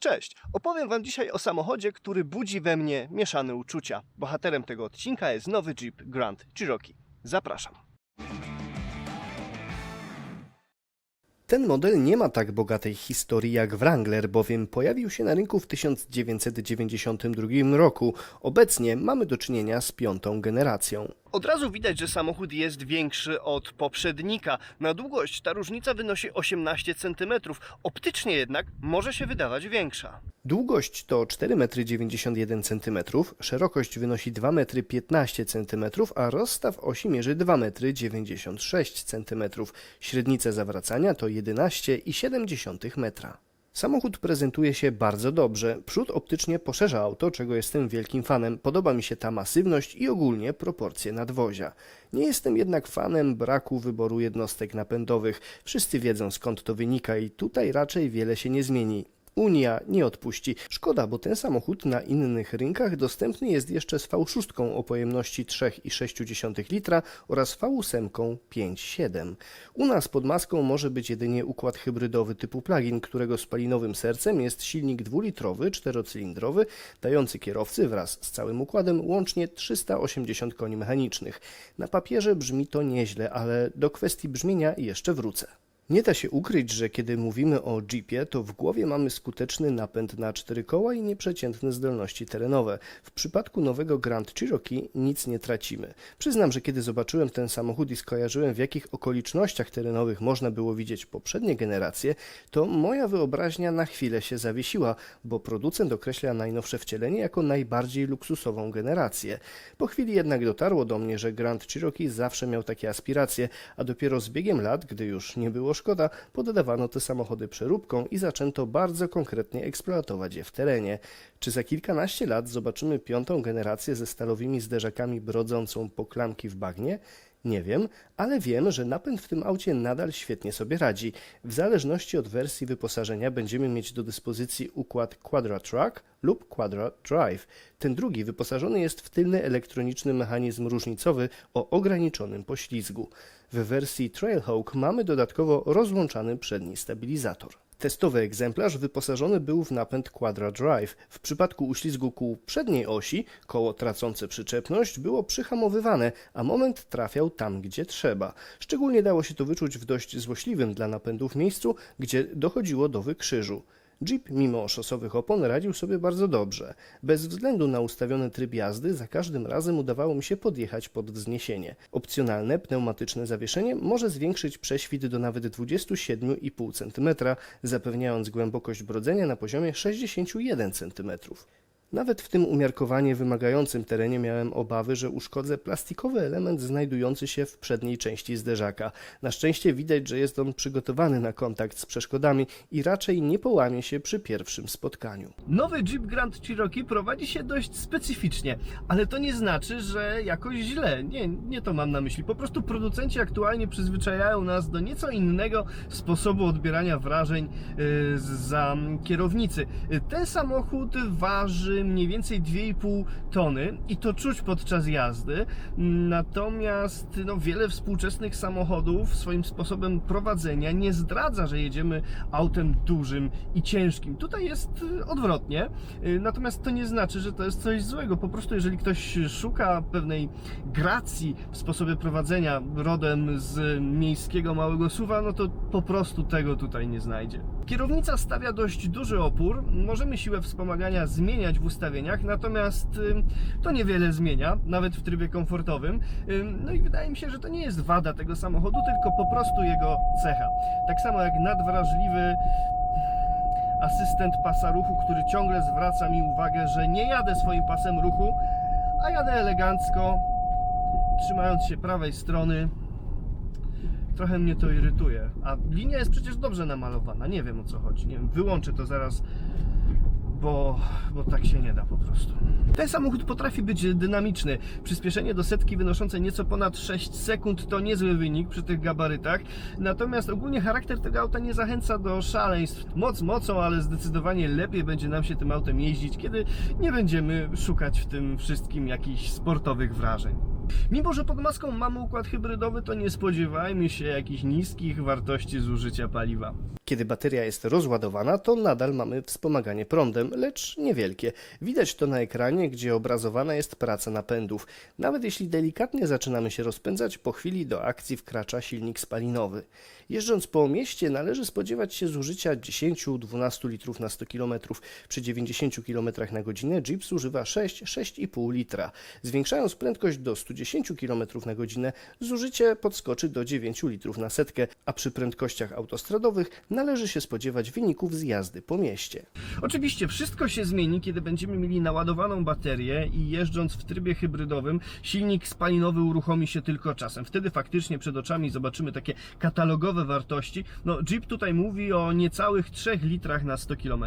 Cześć! Opowiem Wam dzisiaj o samochodzie, który budzi we mnie mieszane uczucia. Bohaterem tego odcinka jest nowy Jeep Grand Cherokee. Zapraszam. Ten model nie ma tak bogatej historii jak Wrangler, bowiem pojawił się na rynku w 1992 roku. Obecnie mamy do czynienia z piątą generacją. Od razu widać, że samochód jest większy od poprzednika. Na długość ta różnica wynosi 18 cm. Optycznie jednak może się wydawać większa. Długość to 4,91 cm, szerokość wynosi 2,15 cm, a rozstaw osi mierzy 2,96 cm. Średnica zawracania to 11,7 metra. Samochód prezentuje się bardzo dobrze. Przód optycznie poszerza auto, czego jestem wielkim fanem. Podoba mi się ta masywność i ogólnie proporcje nadwozia. Nie jestem jednak fanem braku wyboru jednostek napędowych. Wszyscy wiedzą skąd to wynika i tutaj raczej wiele się nie zmieni. Unia nie odpuści. Szkoda, bo ten samochód na innych rynkach dostępny jest jeszcze z V6 o pojemności 3,6 litra oraz V8 5,7. U nas pod maską może być jedynie układ hybrydowy typu plug-in, którego spalinowym sercem jest silnik dwulitrowy, czterocylindrowy, dający kierowcy wraz z całym układem łącznie 380 koni mechanicznych. Na papierze brzmi to nieźle, ale do kwestii brzmienia jeszcze wrócę. Nie da się ukryć, że kiedy mówimy o Jeepie, to w głowie mamy skuteczny napęd na cztery koła i nieprzeciętne zdolności terenowe. W przypadku nowego Grand Cherokee nic nie tracimy. Przyznam, że kiedy zobaczyłem ten samochód i skojarzyłem w jakich okolicznościach terenowych można było widzieć poprzednie generacje, to moja wyobraźnia na chwilę się zawiesiła, bo producent określa najnowsze wcielenie jako najbardziej luksusową generację. Po chwili jednak dotarło do mnie, że Grand Cherokee zawsze miał takie aspiracje, a dopiero z biegiem lat, gdy już nie było szkoda, poddawano te samochody przeróbką i zaczęto bardzo konkretnie eksploatować je w terenie. Czy za kilkanaście lat zobaczymy piątą generację ze stalowymi zderzakami brodzącą po klamki w bagnie? Nie wiem, ale wiem, że napęd w tym aucie nadal świetnie sobie radzi. W zależności od wersji wyposażenia będziemy mieć do dyspozycji układ Quadra Track lub Quadra Drive. Ten drugi wyposażony jest w tylny elektroniczny mechanizm różnicowy o ograniczonym poślizgu. W wersji Trailhawk mamy dodatkowo rozłączany przedni stabilizator. Testowy egzemplarz wyposażony był w napęd Quadra Drive. W przypadku uślizgu kół przedniej osi koło tracące przyczepność było przyhamowywane, a moment trafiał tam, gdzie trzeba. Szczególnie dało się to wyczuć w dość złośliwym dla napędów miejscu, gdzie dochodziło do wykrzyżu. Jeep mimo szosowych opon radził sobie bardzo dobrze. Bez względu na ustawiony tryb jazdy za każdym razem udawało mi się podjechać pod wzniesienie. Opcjonalne pneumatyczne zawieszenie może zwiększyć prześwit do nawet 27,5 cm, zapewniając głębokość brodzenia na poziomie 61 cm. Nawet w tym umiarkowanie wymagającym terenie miałem obawy, że uszkodzę plastikowy element znajdujący się w przedniej części zderzaka. Na szczęście widać, że jest on przygotowany na kontakt z przeszkodami i raczej nie połamie się przy pierwszym spotkaniu. Nowy Jeep Grand Cherokee prowadzi się dość specyficznie, ale to nie znaczy, że jakoś źle. Nie, nie to mam na myśli. Po prostu producenci aktualnie przyzwyczajają nas do nieco innego sposobu odbierania wrażeń yy, za kierownicy. Yy, Ten samochód waży mniej więcej 2,5 tony i to czuć podczas jazdy. Natomiast no, wiele współczesnych samochodów swoim sposobem prowadzenia nie zdradza, że jedziemy autem dużym i ciężkim. Tutaj jest y, odwrotnie. Y, Natomiast to nie znaczy, że to jest coś złego. Po prostu jeżeli ktoś szuka pewnej gracji w sposobie prowadzenia rodem z miejskiego małego suwa, no to po prostu tego tutaj nie znajdzie. Kierownica stawia dość duży opór. Możemy siłę wspomagania zmieniać w ustawieniach, natomiast to niewiele zmienia, nawet w trybie komfortowym. Ym, No i wydaje mi się, że to nie jest wada tego samochodu, tylko po prostu jego cecha. Tak samo jak nadwrażliwy asystent pasa ruchu, który ciągle zwraca mi uwagę, że nie jadę swoim pasem ruchu, a jadę elegancko, trzymając się prawej strony. Trochę mnie to irytuje. A linia jest przecież dobrze namalowana. Nie wiem o co chodzi. Nie wiem, wyłączę to zaraz, bo, bo tak się nie da po prostu. Ten samochód potrafi być dynamiczny. Przyspieszenie do setki wynoszące nieco ponad 6 sekund to niezły wynik przy tych gabarytach. Natomiast ogólnie charakter tego auta nie zachęca do szaleństw. Moc mocą, ale zdecydowanie lepiej będzie nam się tym autem jeździć, kiedy nie będziemy szukać w tym wszystkim jakichś sportowych wrażeń. Mimo, że pod maską mamy układ hybrydowy, to nie spodziewajmy się jakichś niskich wartości zużycia paliwa. Kiedy bateria jest rozładowana, to nadal mamy wspomaganie prądem, lecz niewielkie. Widać to na ekranie, gdzie obrazowana jest praca napędów. Nawet jeśli delikatnie zaczynamy się rozpędzać, po chwili do akcji wkracza silnik spalinowy. Jeżdżąc po mieście, należy spodziewać się zużycia 10-12 litrów na 100 km. Przy 90 km na godzinę Jeep zużywa 6-6,5 litra. Zwiększając prędkość do 110 km na godzinę, zużycie podskoczy do 9 litrów na setkę, a przy prędkościach autostradowych należy się spodziewać wyników z jazdy po mieście. Oczywiście wszystko się zmieni, kiedy będziemy mieli naładowaną baterię i jeżdżąc w trybie hybrydowym, silnik spalinowy uruchomi się tylko czasem. Wtedy faktycznie przed oczami zobaczymy takie katalogowe wartości. No, Jeep tutaj mówi o niecałych 3 litrach na 100 km.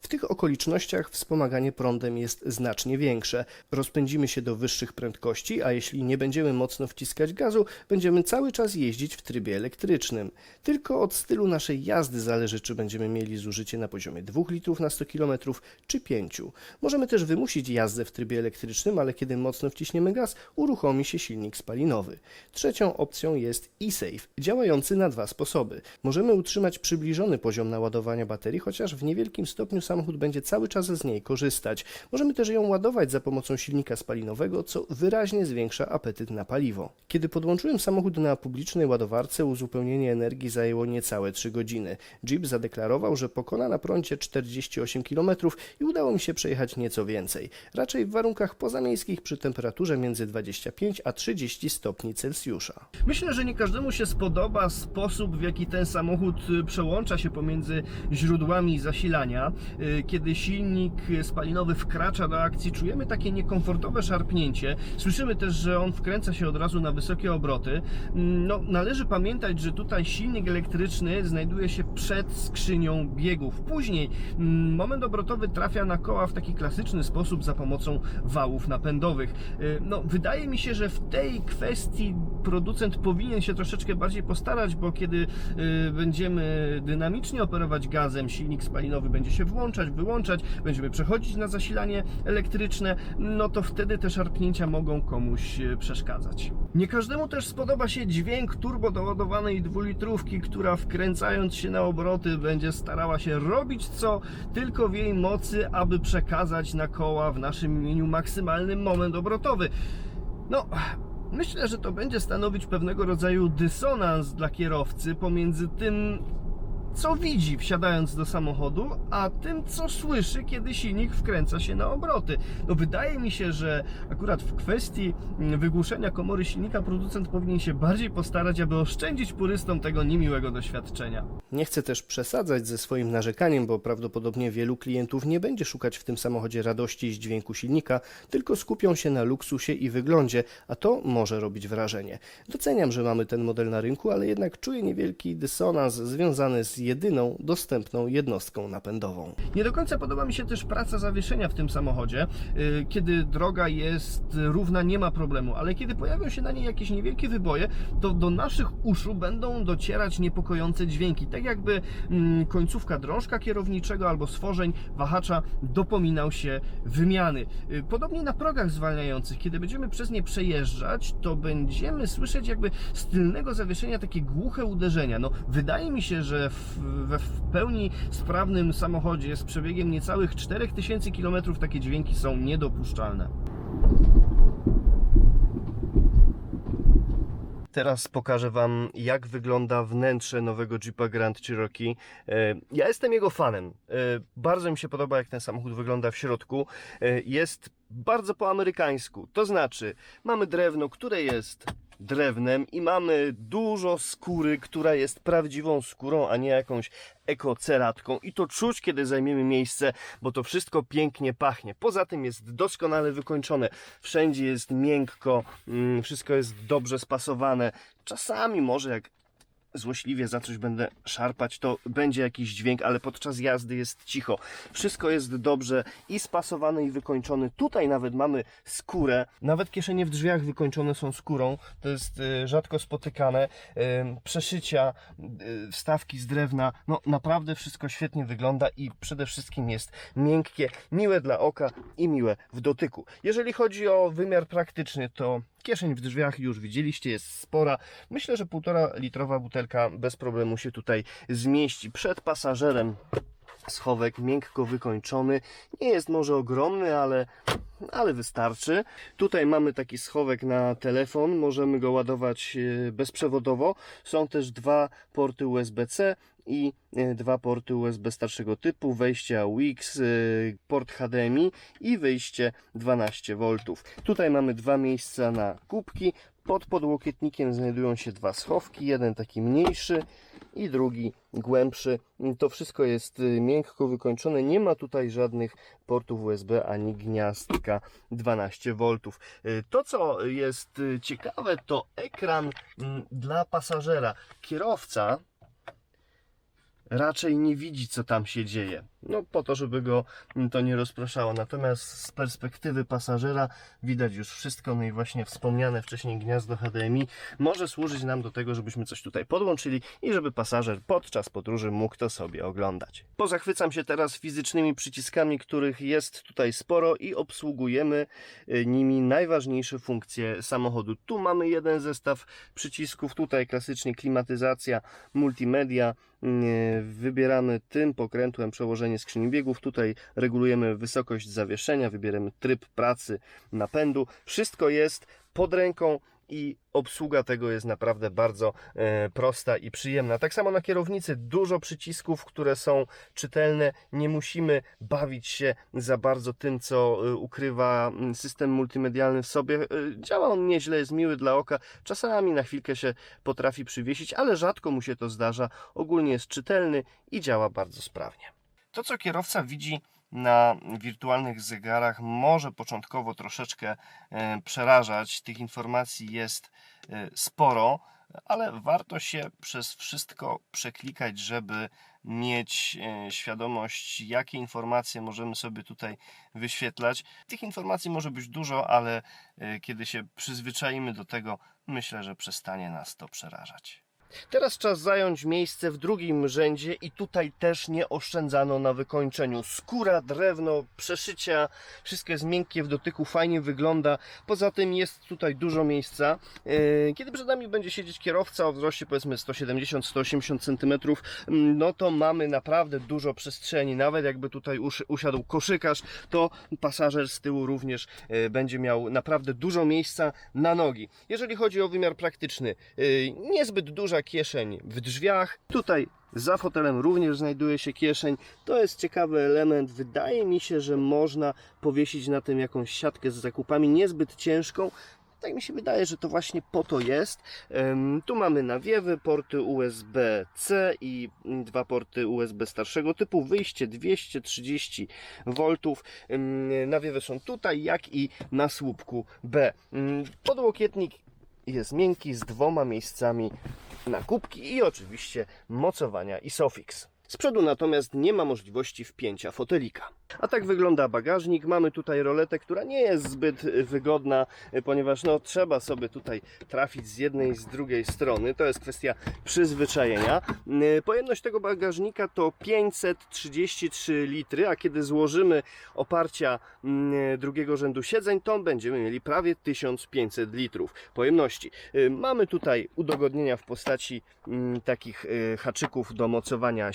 W tych okolicznościach wspomaganie prądem jest znacznie większe. Rozpędzimy się do wyższych prędkości, a jeśli nie będziemy mocno wciskać gazu, będziemy cały czas jeździć w trybie elektrycznym. Tylko od stylu naszej jazdy zależy, czy będziemy mieli zużycie na poziomie 2 litrów na 100 km czy 5. Możemy też wymusić jazdę w trybie elektrycznym, ale kiedy mocno wciśniemy gaz, uruchomi się silnik spalinowy. Trzecią opcją jest e-Safe, działający na dwa sposoby. Możemy utrzymać przybliżony poziom naładowania baterii, chociaż w niewielkim stopniu samochód będzie cały czas z niej korzystać. Możemy też ją ładować za pomocą silnika spalinowego, co wyraźnie zwiększa apetyt na paliwo. Kiedy podłączyłem samochód na publicznej ładowarce, uzupełnienie energii zajęło niecałe 3 godziny. Jeep zadeklarował, że pokona na prądzie 48 km i udało mi się przejechać nieco więcej. Raczej w warunkach pozamiejskich przy temperaturze między 25 a 30 stopni Celsjusza. Myślę, że nie każdemu się spodoba sposób, w jaki ten samochód y, przełącza się pomiędzy źródłami zasilania. Y, Kiedy silnik spalinowy wkracza do akcji, czujemy takie niekomfortowe szarpnięcie. Słyszymy też, że on wkręca się od razu na wysokie obroty. Mm, No, należy pamiętać, że tutaj silnik elektryczny znajduje się przed skrzynią biegów. Później mm, moment obrotowy trafia na koła w taki klasyczny sposób za pomocą wałów napędowych. Y, No, wydaje mi się, że w tej kwestii producent powinien się troszeczkę bardziej postarać, bo kiedy y, będziemy dynamicznie operować gazem, silnik spalinowy będzie się włączać, wyłączać, będziemy przechodzić na zasilanie elektryczne, no to wtedy te szarpnięcia mogą komuś y, przeszkadzać. Nie każdemu też spodoba się dźwięk turbo doładowanej dwulitrówki, która wkręcając się na obroty będzie starała się robić co tylko w jej mocy, aby przekazać na koła w naszym imieniu maksymalny moment obrotowy. No, myślę, że to będzie stanowić pewnego rodzaju dysonans dla kierowcy pomiędzy tym, co widzi wsiadając do samochodu, a tym, co słyszy, kiedy silnik wkręca się na obroty. No wydaje mi się, że akurat w kwestii mm, wygłuszenia komory silnika producent powinien się bardziej postarać, aby oszczędzić purystom tego niemiłego doświadczenia. Nie chcę też przesadzać ze swoim narzekaniem, bo prawdopodobnie wielu klientów nie będzie szukać w tym samochodzie radości z dźwięku silnika, tylko skupią się na luksusie i wyglądzie, a to może robić wrażenie. Doceniam, że mamy ten model na rynku, ale jednak czuję niewielki dysonans związany z jedyną dostępną jednostką napędową. Nie do końca podoba mi się też praca zawieszenia w tym samochodzie. Yy, Kiedy droga jest równa, nie ma problemu, ale kiedy pojawią się na niej jakieś niewielkie wyboje, to do naszych uszu będą docierać niepokojące dźwięki. Tak jakby mm, końcówka drążka kierowniczego albo stworzeń wahacza dopominał się wymiany. Yy, Podobnie na progach zwalniających, kiedy będziemy przez nie przejeżdżać, to będziemy słyszeć jakby z tylnego zawieszenia takie głuche uderzenia. No, wydaje mi się, że w, we w pełni sprawnym samochodzie z przebiegiem niecałych 4000 km takie dźwięki są niedopuszczalne. Teraz pokażę Wam, jak wygląda wnętrze nowego Jeepa Grand Cherokee. E, Ja jestem jego fanem. E, Bardzo mi się podoba, jak ten samochód wygląda w środku. E, Jest bardzo po amerykańsku. To znaczy, mamy drewno, które jest drewnem i mamy dużo skóry, która jest prawdziwą skórą, a nie jakąś ekoceratką. I to czuć, kiedy zajmiemy miejsce, bo to wszystko pięknie pachnie. Poza tym jest doskonale wykończone. Wszędzie jest miękko, mm, wszystko jest dobrze spasowane. Czasami może jak złośliwie za coś będę szarpać, to będzie jakiś dźwięk, ale podczas jazdy jest cicho. Wszystko jest dobrze i spasowane i wykończone. Tutaj nawet mamy skórę. Nawet kieszenie w drzwiach wykończone są skórą. To jest y, rzadko spotykane. Y, przeszycia, y, wstawki z drewna. No naprawdę wszystko świetnie wygląda i przede wszystkim jest miękkie, miłe dla oka i miłe w dotyku. Jeżeli chodzi o wymiar praktyczny, to Kieszeń w drzwiach już widzieliście, jest spora. Myślę, że półtora litrowa butelka bez problemu się tutaj zmieści. Przed pasażerem schowek miękko wykończony. Nie jest może ogromny, ale, ale wystarczy. Tutaj mamy taki schowek na telefon. Możemy go ładować e, bezprzewodowo. Są też dwa porty USB-C i e, dwa porty USB starszego typu, wejście AUX, e, port HDMI i wyjście 12V. Tutaj mamy dwa miejsca na kubki. Pod podłokietnikiem znajdują się dwa schowki, jeden taki mniejszy i drugi głębszy. To wszystko jest y, miękko wykończone. Nie ma tutaj żadnych portów USB ani gniazdka 12V. Y, To, co jest y, ciekawe, to ekran mm, dla pasażera. Kierowca raczej nie widzi, co tam się dzieje. No, po to, żeby go mm, to nie rozpraszało. Natomiast z perspektywy pasażera widać już wszystko. No i właśnie wspomniane wcześniej gniazdo HDMI może służyć nam do tego, żebyśmy coś tutaj podłączyli i żeby pasażer podczas podróży mógł to sobie oglądać. Pozachwycam się teraz fizycznymi przyciskami, których jest tutaj sporo i obsługujemy y, nimi najważniejsze funkcje samochodu. Tu mamy jeden zestaw przycisków, tutaj klasycznie klimatyzacja, multimedia. Wybieramy tym pokrętłem przełożenie skrzyni biegów. Tutaj regulujemy wysokość zawieszenia, wybieramy tryb pracy napędu. Wszystko jest pod ręką i obsługa tego jest naprawdę bardzo e, prosta i przyjemna. Tak samo na kierownicy dużo przycisków, które są czytelne. Nie musimy bawić się za bardzo tym, co e, ukrywa mm, system multimedialny w sobie. E, działa on nieźle, jest miły dla oka. Czasami na chwilkę się potrafi przywiesić, ale rzadko mu się to zdarza. Ogólnie jest czytelny i działa bardzo sprawnie. To, co kierowca widzi na wirtualnych zegarach, może początkowo troszeczkę e, przerażać. Tych informacji jest e, sporo, ale warto się przez wszystko przeklikać, żeby mieć e, świadomość, jakie informacje możemy sobie tutaj wyświetlać. Tych informacji może być dużo, ale kiedy się przyzwyczaimy do tego, myślę, że przestanie nas to przerażać. Teraz czas zająć miejsce w drugim rzędzie i tutaj też nie oszczędzano na wykończeniu. Skóra, drewno, przeszycia, wszystko jest miękkie w dotyku, fajnie wygląda. Poza tym jest tutaj dużo miejsca. E, Kiedy przed nami będzie siedzieć kierowca o wzroście powiedzmy 170-180 cm, no to mamy naprawdę dużo przestrzeni. Nawet jakby tutaj usi- usiadł koszykarz, to pasażer z tyłu również e, będzie miał naprawdę dużo miejsca na nogi. Jeżeli chodzi o wymiar praktyczny, e, niezbyt duża kieszeń w drzwiach. Tutaj za fotelem również znajduje się kieszeń. To jest ciekawy element. Wydaje mi się, że można powiesić na tym jakąś siatkę z zakupami, niezbyt ciężką. Tak mi się wydaje, że to właśnie po to jest. Tu mamy nawiewy, porty USB-C i dwa porty USB starszego typu. Wyjście 230 V. Nawiewy są tutaj, jak i na słupku B. Podłokietnik jest miękki z dwoma miejscami na kubki i oczywiście mocowania Isofix. Z przodu natomiast nie ma możliwości wpięcia fotelika. A tak wygląda bagażnik. Mamy tutaj roletę, która nie jest zbyt wygodna, ponieważ no, trzeba sobie tutaj trafić z jednej i z drugiej strony. To jest kwestia przyzwyczajenia. Y, Pojemność tego bagażnika to 533 litry, a kiedy złożymy oparcia mm, drugiego rzędu siedzeń, to będziemy mieli prawie 1500 litrów pojemności. Y, Mamy tutaj udogodnienia w postaci mm, takich haczyków do mocowania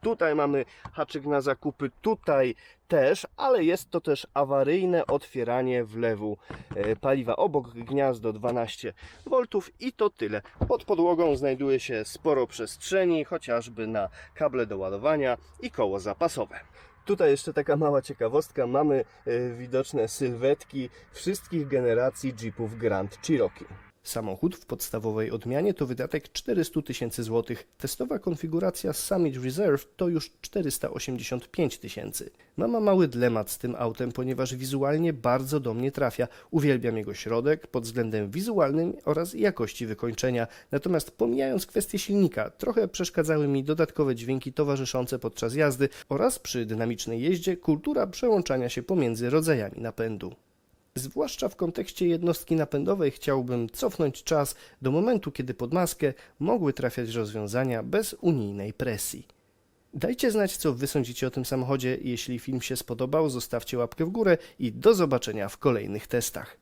Tutaj mamy haczyk na zakupy, tutaj też, ale jest to też awaryjne otwieranie wlewu e, paliwa obok gniazdo 12 V i to tyle. Pod podłogą znajduje się sporo przestrzeni, chociażby na kable do ładowania i koło zapasowe. Tutaj jeszcze taka mała ciekawostka. Mamy e, widoczne sylwetki wszystkich generacji Jeepów Grand Cherokee. Samochód w podstawowej odmianie to wydatek 400 tysięcy złotych. Testowa konfiguracja Summit Reserve to już 485 tysięcy. Mama mały dylemat z tym autem, ponieważ wizualnie bardzo do mnie trafia. Uwielbiam jego środek pod względem wizualnym oraz jakości wykończenia. Natomiast pomijając kwestię silnika, trochę przeszkadzały mi dodatkowe dźwięki towarzyszące podczas jazdy oraz przy dynamicznej jeździe kultura przełączania się pomiędzy rodzajami napędu. Zwłaszcza w kontekście jednostki napędowej chciałbym cofnąć czas do momentu, kiedy pod maskę mogły trafiać rozwiązania bez unijnej presji. Dajcie znać, co wy sądzicie o tym samochodzie. Jeśli film się spodobał, zostawcie łapkę w górę i do zobaczenia w kolejnych testach.